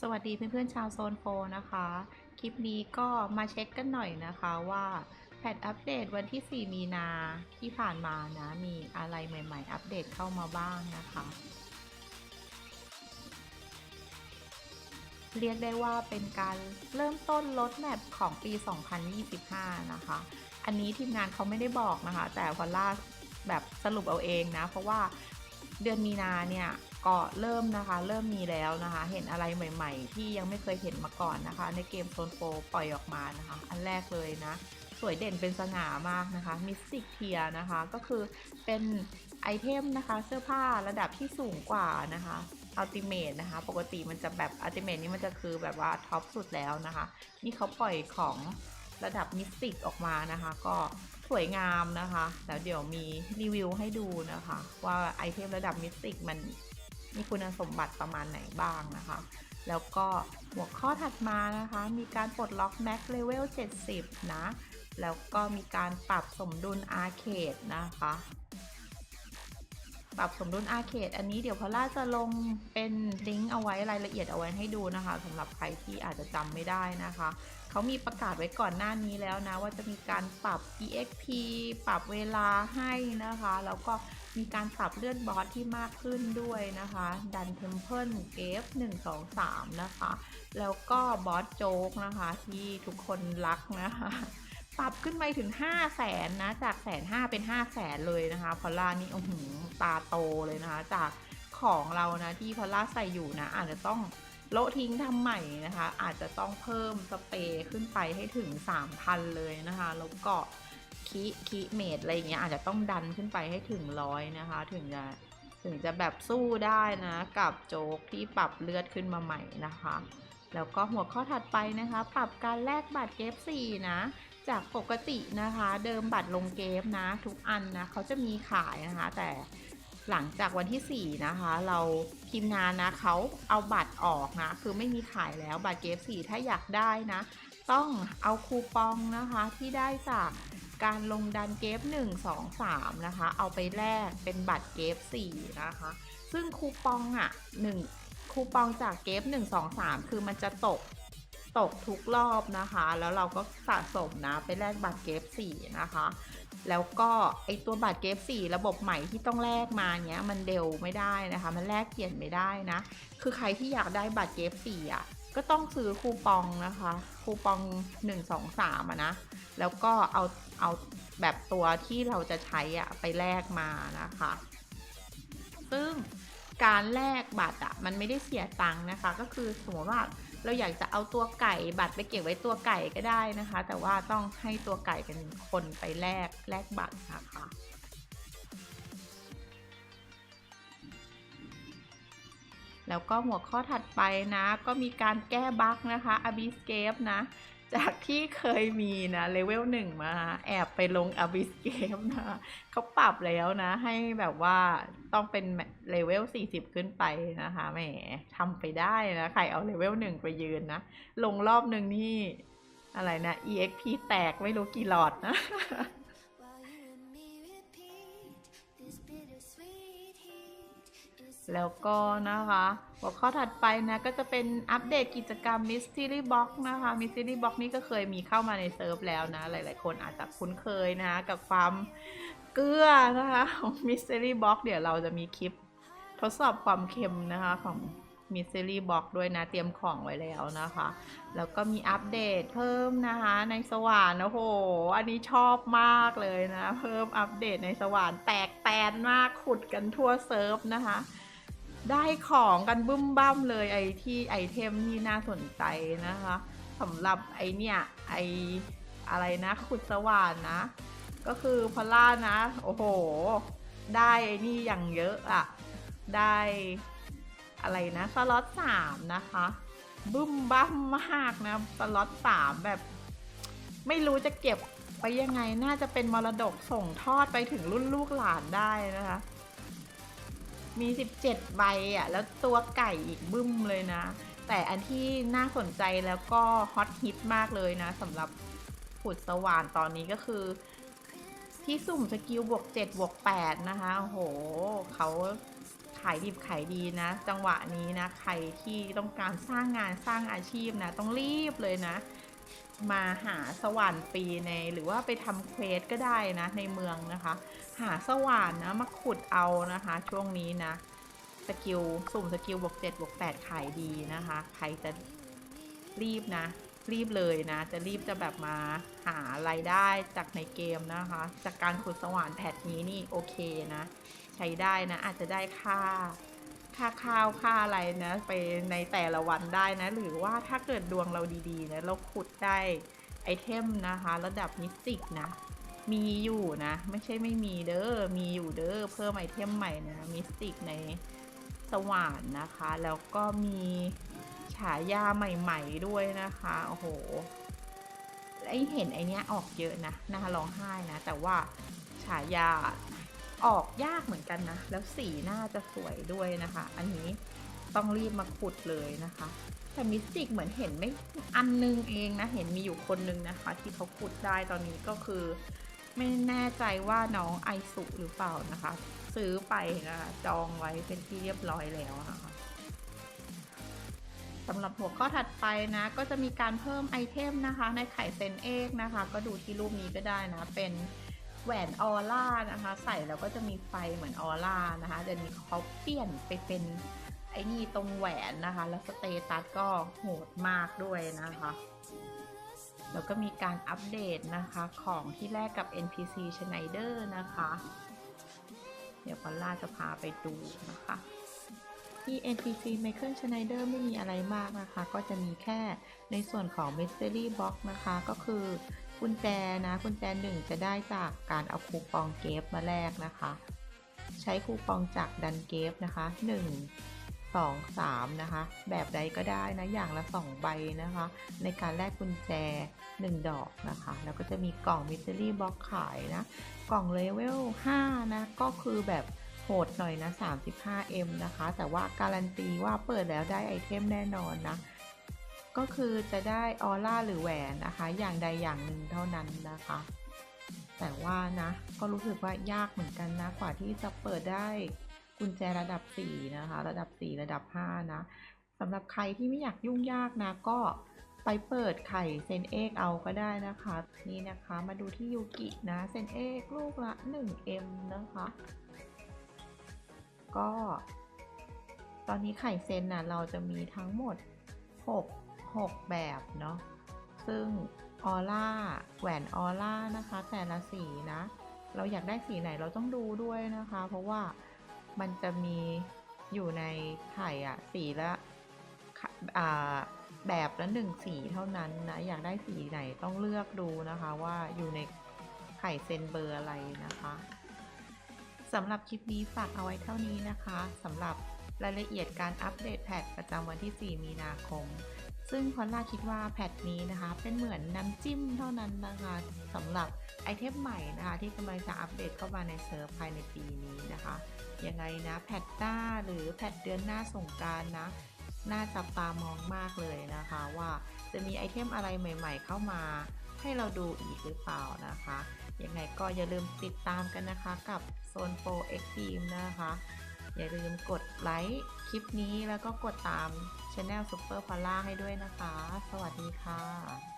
สวัสดีเพื่อนๆชาวโซนโฟนะคะ คลิปนี้ก็มาเช็คกันหน่อยนะคะว่าแพทอัปเดตวันที่ 4 มีนาที่ผ่านมานะ มีอะไรใหม่ๆ อัปเดตเข้ามาบ้างนะคะ เรียกได้ว่าเป็นการเริ่มต้นลดแมปของปี 2025 นะคะ อันนี้ทีมงานเขาไม่ได้บอกนะคะ แต่พอลล่าแบบสรุปเอาเองนะ เพราะว่าเดือนมีนาเนี่ย ก็เริ่มนะคะ เริ่มมีแล้วนะคะ เห็นอะไรใหม่ ๆ ที่ยังไม่เคยเห็นมาก่อนนะคะ ในเกมโซนโฟปล่อยออกมานะคะ อันแรกเลยนะ สวยเด่นเป็นสง่ามากนะคะมิสติกเทียนะคะก็คือเป็นไอเทมนะคะเสื้อผ้าระดับที่สูงกว่านะคะอัลติเมทนะคะ ปกติมันจะแบบอัลติเมทนี่มันจะคือแบบว่าท็อปสุดแล้วนะคะ นี่เขาปล่อยของระดับมิสติกออกมานะคะ ก็สวยงามนะคะ แล้วเดี๋ยวมีรีวิวให้ดูนะคะ ว่าไอเทมระดับมิสติกมัน มีคุณสมบัติประมาณไหนบ้างนะคะ แล้วก็หัวข้อถัดมานะคะ มีการปลดล็อกแม็กเลเวล70 นะ แล้วก็มีการปรับสมดุลอาร์เคดนะคะ ปรับสมดุลอาร์เคดอันนี้เดี๋ยวพอลล่าจะลงเป็นลิงก์เอาไว้รายละเอียดเอาไว้ให้ดูนะคะสำหรับใครที่อาจจะจำไม่ได้นะคะเขามีประกาศไว้ก่อนหน้านี้แล้วนะ ว่าจะมีการปรับ exp ปรับเวลาให้นะคะ แล้วก็ มีการปรับเลื่อนบอสที่มากขึ้นด้วยนะคะ ดันเทมเพิลเกฟ1 2 3นะคะ แล้วก็บอสโจ๊กนะคะ ที่ทุกคนรักนะคะ ปรับขึ้นไปถึง 5 0 0แสนนะ จากแสนห้าเป็น 5 0 0แสนเลยนะคะพอล่านี่โอ้โหตาโตเลยนะคะ จากของเรานะที่พอลล่าใส่อยู่นะ อาจจะต้องโละทิ้งทำใหม่นะคะ อาจจะต้องเพิ่มสเปรย์ขึ้นไปให้ถึง 3,000 เลยนะคะ แล้วก็ คิคิเมดอะไรอย่างเงี้ยอาจจะต้องดันขึ้นไปให้ถึงร้อยนะคะ ถึงจะถึงจะแบบสู้ได้นะ กับโจ๊กที่ปรับเลือดขึ้นมาใหม่นะคะ แล้วก็หัวข้อถัดไปนะคะ ปรับการแลกบัตรเกฟ4นะจากปกตินะคะ เดิมบัตรลงเกมนะ ทุกอันนะเขาจะมีขายนะคะ แต่หลังจากวันที่ 4 นะคะ เราทีมงานนะเขาเอาบัตรออกนะ คือไม่มีขายแล้วบัตรเกฟ4ถ้าอยากได้นะ ต้องเอาคูปองนะคะที่ได้จาก การลงดันเกฟ1 2 3 นะคะ เอาไปแลกเป็นบัตรเกฟ4นะคะ ซึ่งคูปองอะ1คูปองจากเกฟ1 2 3 คือมันจะตกตกทุกรอบนะคะ แล้วเราก็สะสมนะไปแลกบัตรเกฟ4นะคะ แล้วก็ไอตัวบัตรเกฟ4ระบบใหม่ที่ต้องแลกมาเนี้ยมันเดวไม่ได้นะคะ มันแลกเปลี่ยนไม่ได้นะ คือใครที่อยากได้บัตรเกฟ4อะก็ต้องซื้อคูปองนะคะ คูปอง 1 2 3อะนะ แล้วก็เอา เอาแบบตัวที่เราจะใช้อะไปแลกมานะคะ ซึ่งการแลกบัตรอะมันไม่ได้เสียตังค์นะคะ ก็คือสมมติว่าเราอยากจะเอาตัวไก่บัตรไปเก็บไว้ตัวไก่ก็ได้นะคะ แต่ว่าต้องให้ตัวไก่เป็นคนไปแลกแลกบัตรนะคะแล้วก็หัวข้อถัดไปนะ ก็มีการแก้บั๊กนะคะ Abyss Cave นะ จากที่เคยมีนะเลเวลหนึ่งมาแอบไปลงอบิสเกมนะเขาปรับแล้วนะ ให้แบบว่าต้องเป็นเลเวล 40 ขึ้นไปนะคะแหมทำไปได้นะใครเอาเลเวลหนึ่งไปยืนนะ ลงรอบหนึ่งนี่อะไรนะ EXP แตกไม่รู้กี่หลอดนะ แล้วก็นะคะ หัวข้อถัดไปนะก็จะเป็นอัปเดตกิจกรรม Mystery Box นะคะ Mystery Box นี่ก็เคยมีเข้ามาในเซิร์ฟแล้วนะ หลายๆ คนอาจจะคุ้นเคยนะกับความเกลือนะคะของ Mystery Box เดี๋ยวเราจะมีคลิปทดสอบความเค็มนะคะของ Mystery Box ด้วยนะ เตรียมของไว้แล้วนะคะ แล้วก็มีอัปเดตเพิ่มนะคะในสว่านโอ้โห อันนี้ชอบมากเลยนะ เพิ่มอัปเดตในสว่านแตกแตนมากขุดกันทั่วเซิร์ฟนะคะ ได้ของกันบึ้มบ้ามเลยไอที่ไอเทมที่น่าสนใจนะคะสำหรับไอเนี่ยไออะไรนะขุดสว่านนะ ก็คือพอลล่านะ โอ้โห ได้ไอนี่อย่างเยอะอะได้อะไรนะสล็อตสามนะคะ บึ้มบ้ามมากนะสล็อตสามแบบ ไม่รู้จะเก็บไปยังไงน่าจะเป็นมรดกส่งทอดไปถึงรุ่นลูกหลานได้นะคะ มี 17 ใบอะ แล้วตัวไก่อีกบึ้มเลยนะ แต่อันที่น่าสนใจแล้วก็ฮอตฮิตมากเลยนะสำหรับขุดสว่านตอนนี้ก็คือ ที่สุ่มสกิลบวก7บวก8นะคะ โอ้โหเขาทายดิบขายดีนะ จังหวะนี้นะ ใครที่ต้องการสร้างงานสร้างอาชีพนะ ต้องรีบเลยนะ มาหาสว่านฟรีในหรือว่าไปทำเควสก็ได้นะในเมืองนะคะ หาสว่านนะมาขุดเอานะคะ ช่วงนี้นะสกิลสุ่มสกิลบวกเจ็ดบวกแปดขายดีนะคะ ใครจะรีบนะ รีบเลยนะ จะรีบจะแบบมาหารายได้จากในเกมนะคะ จากการขุดสว่านแพทนี้นี่โอเคนะ ใช้ได้นะอาจจะได้ค่า ค่าข้าวค่าอะไรนะ ไปในแต่ละวันได้นะ หรือว่าถ้าเกิดดวงเราดีๆนะเราขุดได้ไอเทมนะคะ ระดับมิสติกนะ มีอยู่นะ ไม่ใช่ไม่มีเด้อมีอยู่เด้อเพิ่มไอเทมใหม่นะมิสติกในสว่านนะคะ แล้วก็มีฉายาใหม่ๆด้วยนะคะโอ้โหไอเห็นไอเนี้ยออกเยอะนะน่าร้องไห้นะ แต่ว่าฉายา ออกยากเหมือนกันนะ แล้วสีน่าจะสวยด้วยนะคะ อันนี้ต้องรีบมาขุดเลยนะคะ แต่มิสติกเหมือนเห็นไม่อันนึงเองนะ เห็นมีอยู่คนนึงนะคะ ที่เขาขุดได้ตอนนี้ก็คือ ไม่แน่ใจว่าน้องไอสุหรือเปล่านะคะ ซื้อไปนะคะจองไว้เป็นที่เรียบร้อยแล้วนะคะสำหรับหัวข้อถัดไปนะ ก็จะมีการเพิ่มไอเทมนะคะ ในไข่เซนเอกนะคะ ก็ดูที่รูปนี้ก็ได้นะ เป็น แหวนออร่านะคะ ใส่แล้วก็จะมีไฟเหมือนออร่านะคะเดี๋ยวนี้เขาเปลี่ยนไปเป็นไอ้นี่ตรงแหวนนะคะ แล้วสเตตัสก็โหดมากด้วยนะคะ แล้วก็มีการอัปเดตนะคะของที่แลกกับ NPC Schneider นะคะ เดี๋ยวพอลล่าจะพาไปดูนะคะที่ NPC Michael Schneider ไม่มีอะไรมากนะคะ ก็จะมีแค่ในส่วนของ Mystery Box นะคะ ก็คือ กุญแจนะกุญแจหนึ่งจะได้จากการเอาคูปองเกฟมาแลกนะคะ ใช้คูปองจากดันเกฟนะคะ 1 2 3 นะคะ แบบใดก็ได้นะ อย่างละ 2 ใบนะคะ ในการแลกกุญแจ 1 ดอกนะคะ แล้วก็จะมีกล่อง Mystery Box ขายนะ กล่องเลเวล 5 นะ ก็คือแบบโหดหน่อยนะ 35M นะคะ แต่ว่าการันตีว่าเปิดแล้วได้ไอเทมแน่นอนนะ ก็คือจะได้ออร่าหรือแหวนนะคะ อย่างใดอย่างหนึ่งเท่านั้นนะคะ แต่ว่านะก็รู้สึกว่ายากเหมือนกันนะกว่าที่จะเปิดได้กุญแจระดับ 4 นะคะ ระดับ 4 ระดับ 5 นะสำหรับใครที่ไม่อยากยุ่งยากนะ ก็ไปเปิดไข่เซนเอกเอาก็ได้นะคะ นี่นะคะมาดูที่ยูกินะเซนเอกลูกละ 1M นะคะ ก็ ตอนนี้ไข่เซนนะเราจะมีทั้งหมด 6 6 แบบเนาะซึ่งออร่าแหวนออร่านะคะ แต่ละสีนะ เราอยากได้สีไหนเราต้องดูด้วยนะคะ เพราะว่ามันจะมีอยู่ในไข่อะสีละแบบละหนึ่งสีเท่านั้นนะอยากได้สีไหนต้องเลือกดูนะคะว่าอยู่ในไข่เซนเบอร์อะไรนะคะสำหรับคลิปนี้ฝากเอาไว้เท่านี้นะคะสำหรับรายละเอียดการอัปเดตแพทประจำวันที่ 4 มีนาคม ซึ่งพอลล่าคิดว่าแพทนี้นะคะ เป็นเหมือนน้ำจิ้มเท่านั้นนะคะสำหรับไอเทมใหม่นะคะ ที่กำลังจะอัปเดตเข้ามาในเซิร์ฟภายในปีนี้นะคะ ยังไงนะแพทหน้าหรือแพทเดือนหน้าส่งการนะ น่าจับตามองมากเลยนะคะ ว่าจะมีไอเทมอะไรใหม่ ๆ เข้ามาให้เราดูอีกหรือเปล่านะคะ ยังไงก็อย่าลืมติดตามกันนะคะกับโซนโปรเอ็กซ์ทีมนะคะ อย่าลืมกดไลค์คลิปนี้แล้วก็กดตามช anel Super p a l a ให้ด้วยนะคะ สวัสดีค่ะ